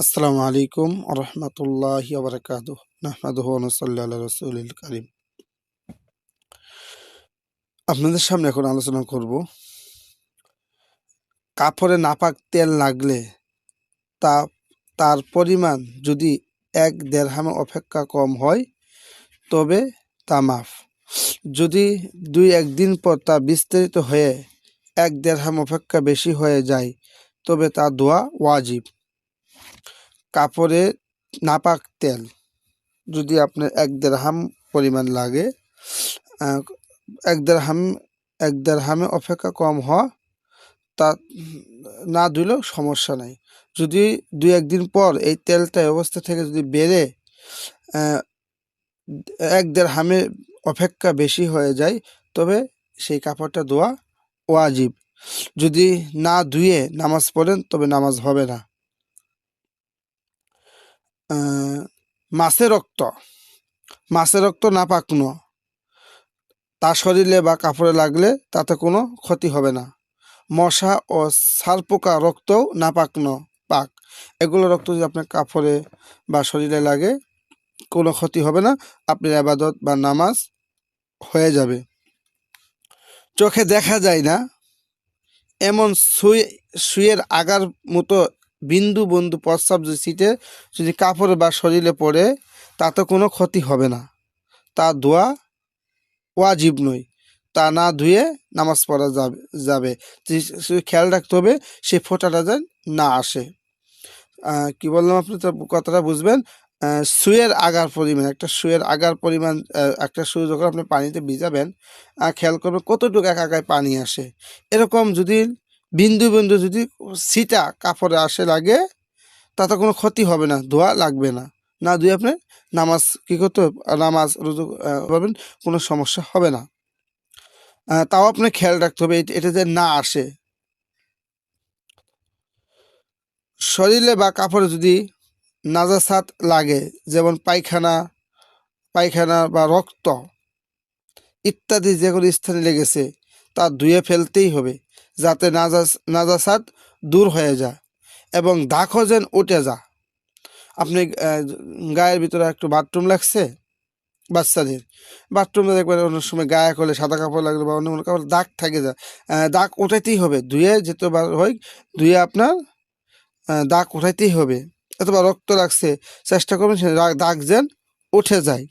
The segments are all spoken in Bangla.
আসসালামু আলাইকুম রহমতুল্লাহি রসুল করিম। আপনাদের সামনে এখন আলোচনা করব, কাপড়ে নাপাক তেল লাগলে তা, তার পরিমাণ যদি এক দেড়হামে অপেক্ষা কম হয়, তবে তা মাফ। যদি দুই একদিন পর তা বিস্তারিত হয়ে এক দেড়হাম অপেক্ষা বেশি হয়ে যায়, তবে তা দোয়া ওয়াজিব। কাপড়ে নাপাক তেল। যদি আপনার এক দেড়হাম পরিমাণ লাগে এক দেড়হাম, এক দেড়হামে অপেক্ষা কম হওয়া তা না ধুলেও সমস্যা নাই। যদি দুই একদিন পর এই তেলটা অবস্থা থেকে যদি বেড়ে এক দেড়হামে অপেক্ষা বেশি হয়ে যায়, তবে সেই কাপড়টা ধোয়া ওয়াজিব। যদি না ধুয়ে নামাজ পড়েন, তবে নামাজ হবে না। মাছের রক্ত। মাছের রক্ত না পাকনো। তার শরীরে বা কাপড়ে লাগলে তাতে কোনো ক্ষতি হবে না। মশা ও সারপোকা রক্তও না পাকনো, পাক। এগুলো রক্ত যদি আপনার কাপড়ে বা শরীরে লাগে, কোনো ক্ষতি হবে না। আপনার আবাদত বা নামাজ হয়ে যাবে। চোখে দেখা যায় না। এমন শুয়ে সুইয়ের আগার মতো বিন্দু বন্ধু প্রস্রাব যদি সিটে, যদি কাপড়ে বা শরীরে পড়ে, তাতে কোনো ক্ষতি হবে না। তা ধোয়া ওয়াজিব নয়। তা না ধুয়ে নামাজ পড়া যাবে যাবে। খেয়াল রাখতে হবে সেই ফোঁটাটা যেন না আসে। কি বললাম আপনি? তো কথাটা বুঝবেন? সুয়ের আগার পরিমাণ, একটা সুয়ের আগার পরিমাণ একটা সু যখন আপনি পানিতে ভিজাবেন খেয়াল করবেন কতটুকু এক আগায় পানি আসে। এরকম যদি বিন্দু বিন্দু যদি সিটা কাপড়ে আসে লাগে, তাতে কোনো ক্ষতি হবে না, ধোয়া লাগবে না। না ধুয়ে আপনি নামাজ কি করতে? নামাজ, রুজু পাবেন, কোনো সমস্যা হবে না। তাও আপনার খেয়াল রাখতে হবে, এটা- যে না আসে। শরীরে বা কাপড়ে যদি নাজাসাত লাগে, যেমন পায়খানা পায়খানা বা রক্ত ইত্যাদি যেগুলো স্থানে লেগেছে, তা ধুয়ে ফেলতেই হবে। যাতে নাজাস নাজাসাত দূর হয়ে যায় এবং দাগও যেন উঠে যা আপনি গায়ের ভিতরে একটু বাথরুম লাগছে? বাচ্চাদের বাথরুমে দেখবেন অনেক সময় গায়ে করলে সাদা কাপড় লাগলে বা অন্য কোনো কাপড় দাগ থাকে যা দাগ উঠাইতেই হবে। ধুয়ে যেতে বা- হয় ধুয়ে আপনার দাগ উঠাইতেই হবে। অথবা রক্ত লাগছে চেষ্টা করবেন সে দাগ যেন উঠে যায়।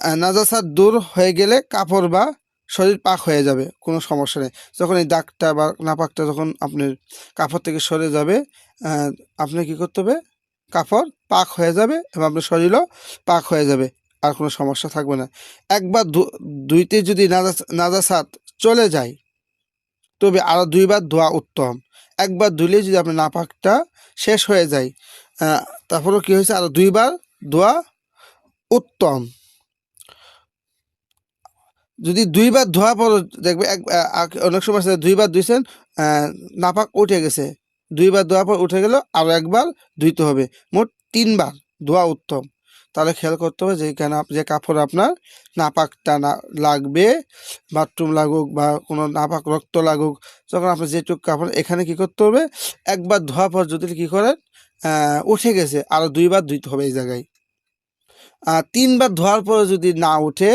আহ, নাজাসাত দূর হয়ে গেলে কাপড় বা শরীর পাক হয়ে যাবে, কোনো সমস্যা নেই। যখন এই দাগটা বা নাপাকটা যখন আপনার কাপড় থেকে সরে যাবে আপনি কি করতে হবে? কাপড় পাক হয়ে যাবে এবং আপনার শরীরও পাক হয়ে যাবে, আর কোনো সমস্যা থাকবে না। একবার ধুইতে যদি নাজাস, নাজাসাত চলে যায়, তবে আরও দুইবার ধোয়া উত্তম। একবার ধুলে যদি আপনার নাপাকটা শেষ হয়ে যায় তারপরেও কি হয়েছে? আরও দুইবার ধোয়া উত্তম। যদি দুইবার ধোয়া পর দেখবে এক অনেক সময় দুইবার ধুইছেন নাপাক উঠে গেছে। দুইবার ধোয়া পর উঠে গেল আরও একবার ধুইতে হবে। মোট তিনবার ধোয়া উত্তম। তাহলে খেয়াল করতে হবে যেখানে যে কাপড় আপনার নাপাকটা না, লাগবে, বাথরুম লাগুক বা কোনো নাপাক রক্ত লাগুক, যখন আপনার যেটুক কাপড়, এখানে কি করতে হবে? একবার ধোয়া পর যদি কি করেন উঠে গেছে আরও দুইবার ধুইতে হবে এই জায়গায়। আর তিনবার ধোয়ার পরে যদি না উঠে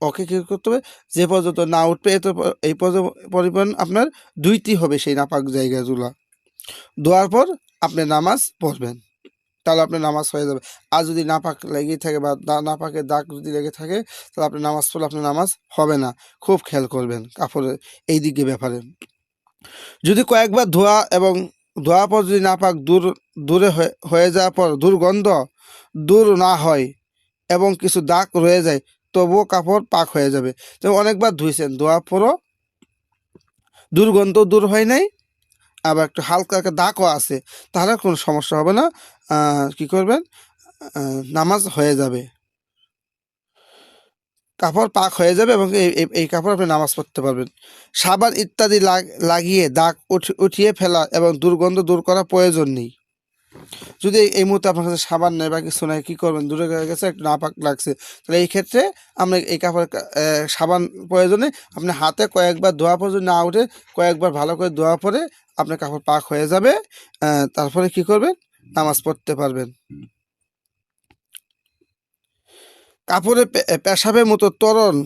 ওকে কী করতে হবে? যে পর্যন্ত না উঠবে, এত এই পরিমাণ আপনার দুইটি হবে সেই নাপাক জায়গাগুলো। ধোয়ার পর আপনি নামাজ পড়বেন। তাহলে আপনার নামাজ হয়ে যাবে। আর যদি নাপাক লেগেই থাকে বা নাপাকের দাগ যদি লেগে থাকে, তাহলে আপনি নামাজ পড়লে আপনার নামাজ হবে না। খুব খেয়াল করবেন কাপড়ের এই দিকে ব্যাপারে। যদি কয়েকবার ধোয়া এবং ধোয়ার পর যদি নাপাক দূর, দূরে হয়ে যাওয়ার পর দুর্গন্ধ দূর না হয় এবং কিছু দাগ রয়ে যায় তবুও কাপড় পাক হয়ে যাবে। যেমন অনেকবার ধুইছেন, ধোয়ার পরও দুর্গন্ধ দূর হয় নাই, আবার একটু হালকা দাগও আছে, তাহলে কোনো সমস্যা হবে না। কি করবেন? নামাজ হয়ে যাবে। কাপড় পাক হয়ে যাবে এবং এই কাপড় আপনি নামাজ পড়তে পারবেন। সাবান ইত্যাদি লাগ- লাগিয়ে দাগ উঠ- উঠিয়ে ফেলা এবং দুর্গন্ধ দূর করা প্রয়োজন নেই। যদি এই- মুহূর্তে আপনার কাছে সাবান নেই বা কিছু নাই, কী করবেন? দূরে গেছে, একটু নাপাক লাগছে। তাহলে এই ক্ষেত্রে আমরা এই কাপড় সাবান প্রয়োজনে আপনি হাতে কয়েকবার ধোয়া পর যদি না উঠে, কয়েকবার ভালো করে ধোয়া পরে আপনার কাপড় পাক হয়ে যাবে। তারপরে কি করবেন? নামাজ পড়তে পারবেন। কাপড়ে পেশাবের মতো তরল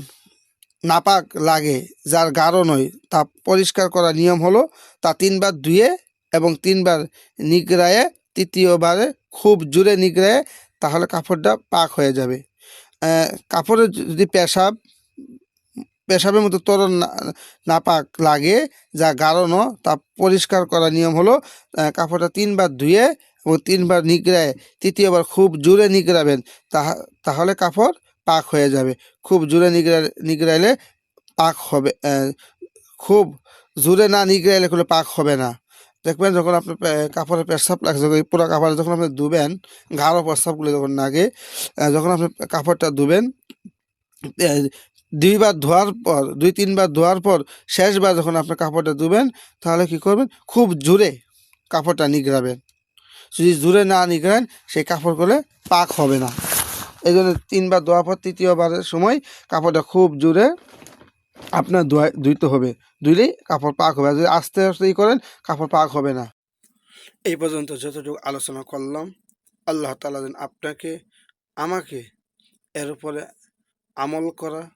নাপাক লাগে, যার গাঢ় নয়। তা পরিষ্কার করার নিয়ম হলো, তা তিনবার ধুয়ে এবং তিনবার নিগড়ায়ে তৃতীয়বারে খুব জোরে নিগড়ায়ে তাহলে কাপড়টা পাক হয়ে যাবে। কাপড়ে যদি পেশাব, পেশাবের মতো তরল না- পাক লাগে, যা গাঢ় তা পরিষ্কার করার নিয়ম হলো কাপড়টা তিনবার ধুয়ে এবং তিনবার নিগড়ায় তৃতীয়বার খুব জোরে নিগড়াবেন, তাহা, তাহলে কাপড় পাক হয়ে যাবে। খুব জোরে নিগড়া, নিগড়াইলে পাক হবে খুব জোরে না নিগড়াইলে কোনো পাক হবে না। দেখবেন যখন আপনি কাপড়ে পেশাব লাগছে পুরো কাপড়ে যখন আপনি ধুবেন, গাঢ় প্রস্রাবগুলো যখন লাগে যখন আপনি কাপড়টা ধুবেন দুইবার ধোয়ার পর, দুই, তিনবার ধোয়ার পর, শেষবার যখন আপনি কাপড়টা ধুবেন, তাহলে কি করবেন? খুব জোরে কাপড়টা নিগড়াবেন। যদি জোরে না নিগড়ান, সেই কাপড় করলে পাক হবে না। এই জন্য তিনবার ধোয়ার পর তৃতীয়বারের সময় কাপড়টা খুব জোরে আপনার ধোয়া ধুইতে হবে। ধুইলেই কাপড় পাক হবে। আর যদি আস্তে আস্তে করেন, কাপড় পাক হবে না। এই পর্যন্ত যতটুকু আলোচনা করলাম, আল্লাহ তালা যেন আপনাকে, আমাকে এর উপরে আমল করা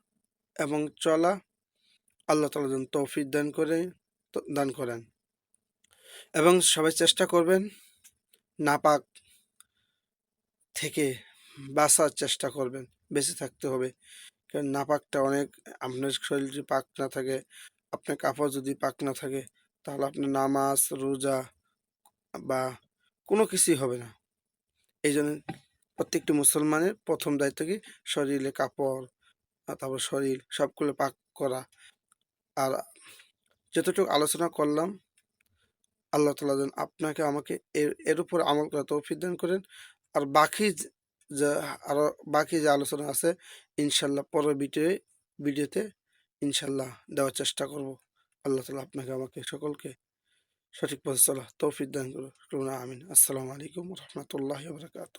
এবং চলা, আল্লাহ তালা যেন তৌফিক দান করে দান করেন। এবং সবাই চেষ্টা করবেন নাপাক থেকে বাঁচার চেষ্টা করবেন, বেঁচে থাকতে হবে। কারণ না পাকটা অনেক, আপনার শরীর যদি পাক না থাকে, আপনার কাপড় যদি পাক না থাকে, তাহলে আপনার নামাজ, রোজা বা কোনো কিছুই হবে না। এই জন্য প্রত্যেকটি মুসলমানের প্রথম দায়িত্ব কি? শরীরে কাপড় তারপর শরীর, সবগুলো পাক করা। আর যতটুকু আলোচনা করলাম, আল্লাহ তালা যেন আপনাকে আমাকে এর এর উপর আমল করা তৌফিক দান করেন। আর বাকি যা আরও বাকি যে আলোচনা আছে, ইনশাল্লাহ পরের ভিডিও, ভিডিওতে ইনশাল্লাহ দেওয়ার চেষ্টা করব। আল্লাহ তালা আপনাকে, আমাকে সকলকে সঠিক পথে চলা তৌফিক দান করুন আমিন। আসসালামু আলাইকুম রহমতুল্লাহ বরকাত